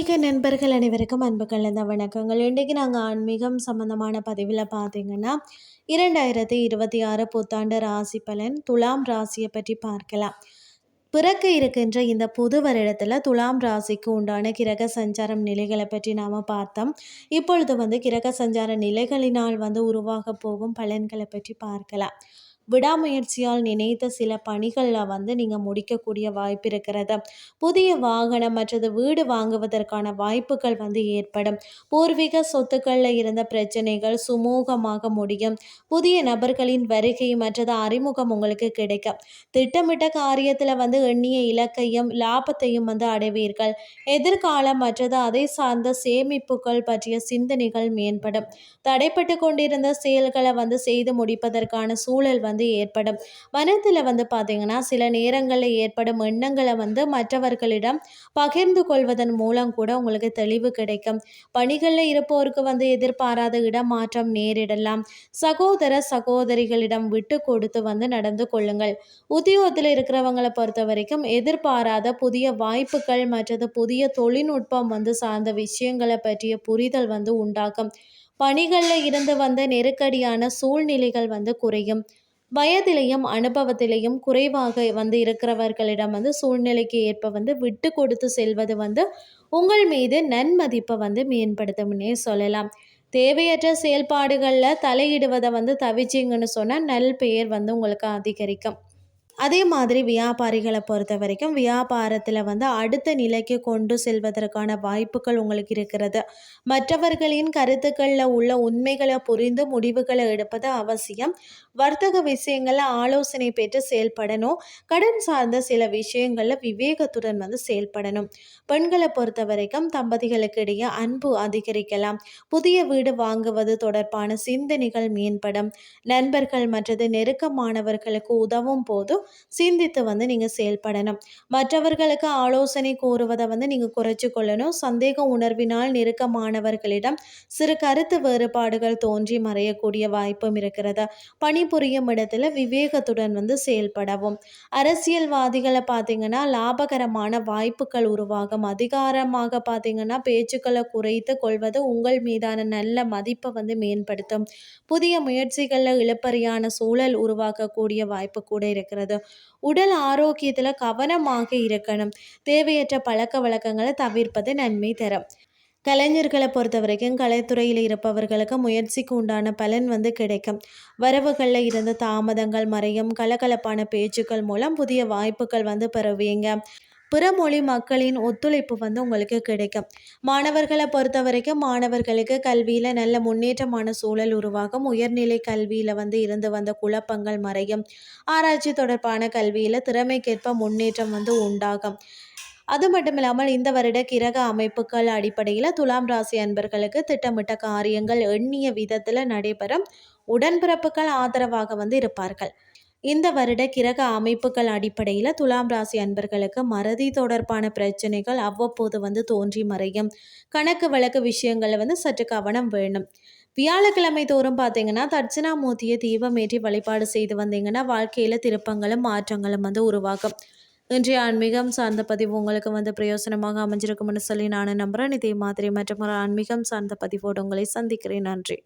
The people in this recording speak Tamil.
ஆன்மீக நண்பர்கள் அனைவருக்கும் அன்பு கலந்த வணக்கங்கள். இன்றைக்கு நாங்கள் ஆன்மீகம் சம்பந்தமான பதிவில் பார்த்தீங்கன்னா இரண்டாயிரத்தி இருபத்தி ஆறு புத்தாண்டு ராசி பலன் துலாம் ராசியை பற்றி பார்க்கலாம். பிறக்க இருக்கின்ற இந்த புது வருடத்தில் துலாம் ராசிக்கு உண்டான கிரக சஞ்சாரம் நிலைகளை பற்றி நாம் பார்த்தோம். இப்பொழுது வந்து கிரக சஞ்சார நிலைகளினால் வந்து உருவாக போகும் பலன்களை பற்றி பார்க்கலாம். விடாமுயற்சியால் நினைத்த சில பணிகளில் வந்து நீங்கள் முடிக்கக்கூடிய வாய்ப்பு இருக்கிறது. புதிய வாகனம் மற்றது வீடு வாங்குவதற்கான வாய்ப்புகள் வந்து ஏற்படும். பூர்வீக சொத்துக்களில் இருந்த பிரச்சனைகள் சுமூகமாக முடியும். புதிய நபர்களின் வருகை மற்றது அறிமுகம் உங்களுக்கு கிடைக்கும். திட்டமிட்ட காரியத்தில் வந்து எண்ணிய இலக்கையும் லாபத்தையும் வந்து அடைவீர்கள். எதிர்காலம் மற்றது அதை சார்ந்த சேமிப்புகள் பற்றிய சிந்தனைகள் மேம்படும். தடைப்பட்டு கொண்டிருந்த செயல்களை வந்து செய்து முடிப்பதற்கான சூழல் வந்து வந்து ஏற்படும். மனத்தில் வந்து பார்த்தீங்கன்னா சில நேரங்களில் ஏற்படும் எண்ணங்களை வந்து மற்றவர்களிடம் பகிர்ந்து கொள்வதன் மூலம் கூட உங்களுக்கு தெளிவு கிடைக்கும். பணிகளில் இருப்போருக்கு வந்து எதிர்பாராத இடமாற்றம் நேரிடலாம். சகோதர சகோதரிகளிடம் விட்டு கொடுத்து வந்து நடந்து கொள்ளுங்கள். உத்தியோகத்தில் இருக்கிறவங்களை பொறுத்த வரைக்கும் எதிர்பாராத புதிய வாய்ப்புகள் மற்றது புதிய தொழில்நுட்பம் வந்து சார்ந்த விஷயங்களை பற்றிய புரிதல் வந்து உண்டாகும் பணிகளில் இருந்து வந்த நெருக்கடியான சூழ்நிலைகள் வந்து குறையும். வயதிலையும் அனுபவத்திலையும் குறைவாக வந்து இருக்கிறவர்களிடம் வந்து சூழ்நிலைக்கு ஏற்ப வந்து விட்டு கொடுத்து செல்வது வந்து உங்கள் மீது நன்மதிப்பை வந்து மேம்படுத்தும்னே சொல்லலாம். தேவையற்ற செயல்பாடுகளில் தலையிடுவதை வந்து தவிச்சிங்கன்னு சொன்னால் நல் பெயர் வந்து உங்களுக்கு அதிகரிக்கும். அதே மாதிரி வியாபாரிகளை பொறுத்த வரைக்கும் வியாபாரத்தில் வந்து அடுத்த நிலைக்கு கொண்டு செல்வதற்கான வாய்ப்புகள் உங்களுக்கு இருக்கிறது. மற்றவர்களின் கருத்துக்களில் உள்ள உண்மைகளை புரிந்து முடிவுகளை எடுப்பது அவசியம். வர்த்தக விஷயங்களில் ஆலோசனை பெற்று செயல்படணும். கடன் சார்ந்த சில விஷயங்களில் விவேகத்துடன் வந்து செயல்படணும். பெண்களை பொறுத்த வரைக்கும் தம்பதிகளுக்கு இடையே அன்பு அதிகரிக்கலாம். புதிய வீடு வாங்குவது தொடர்பான சிந்தனைகள் மேம்படும். நண்பர்கள் மற்றது நெருக்கமானவர்களுக்கு உதவும் போது சிந்தித்து வந்து நீங்கள் செயல்படணும். மற்றவர்களுக்கு ஆலோசனை கூறுவதை வந்து நீங்கள் குறைச்சி கொள்ளணும் சந்தேக உணர்வினால் நெருக்கமானவர்களிடம் சிறு கருத்து வேறுபாடுகள் தோன்றி மறையக்கூடிய வாய்ப்பும் இருக்கிறது. பணிபுரியும் இடத்துல விவேகத்துடன் வந்து செயல்படவும். அரசியல்வாதிகளை பார்த்தீங்கன்னா லாபகரமான வாய்ப்புகள் உருவாகும். அதிகாரமாக பார்த்தீங்கன்னா பேச்சுக்களை குறைத்து கொள்வது உங்கள் மீதான நல்ல மதிப்பை வந்து மேம்படுத்தும். புதிய முயற்சிகளில் இழுப்பறியான சூழல் உருவாக்கக்கூடிய வாய்ப்பு கூட இருக்கிறது. உடல் ஆரோக்கியத்தில் கவனமாக இருக்கணும். தேவையற்ற பழக்க வழக்கங்களை தவிர்ப்பது நன்மை தரும். கலைஞர்களை பொறுத்த வரைக்கும் கலைத்துறையில் இருப்பவர்களுக்கு முயற்சிக்கு உண்டான பலன் வந்து கிடைக்கும். வரவுகளில் இருந்த தாமதங்கள் மறையும் கலகலப்பான பேச்சுக்கள் மூலம் புதிய வாய்ப்புகள் வந்து பெறுவீங்க பிறமொழி மக்களின் ஒத்துழைப்பு வந்து உங்களுக்கு கிடைக்கும். மாணவர்களை பொறுத்த வரைக்கும் மாணவர்களுக்கு கல்வியில் நல்ல முன்னேற்றமான சூழல் உருவாகும். உயர்நிலை கல்வியில் வந்து இருந்து வந்த குழப்பங்கள் மறையும். ஆராய்ச்சி தொடர்பான கல்வியில் திறமைக்கேற்ப முன்னேற்றம் வந்து உண்டாகும். அது மட்டும் இல்லாமல் இந்த வருட கிரக அமைப்புகள் அடிப்படையில் துலாம் ராசி அன்பர்களுக்கு திட்டமிட்ட காரியங்கள் எண்ணிய விதத்தில் நடைபெறும். உடன்பிறப்புகள் ஆதரவாக வந்து இருப்பார்கள். இந்த வருட கிரக அமைப்புகள் அடிப்படையில் துலாம் ராசி அன்பர்களுக்கு மறதி தொடர்பான பிரச்சனைகள் அவ்வப்போது வந்து தோன்றி மறையும். கணக்கு வழக்கு விஷயங்களில் வந்து சற்று கவனம் வேணும். வியாழக்கிழமை தோறும் பார்த்தீங்கன்னா தட்சிணாமூர்த்தியை தீபமேற்றி வழிபாடு செய்து வந்தீங்கன்னா வாழ்க்கையில் திருப்பங்களும் மாற்றங்களும் வந்து உருவாகும். இன்றைய ஆன்மீகம் சார்ந்த பதிவு உங்களுக்கு வந்து பிரயோசனமாக அமைஞ்சிருக்கும்னு சொல்லி நான் நம்புகிறேன் இதே மாதிரி மற்றும் ஒரு ஆன்மீகம் சார்ந்த பதிவோடு உங்களை சந்திக்கிறேன். நன்றி.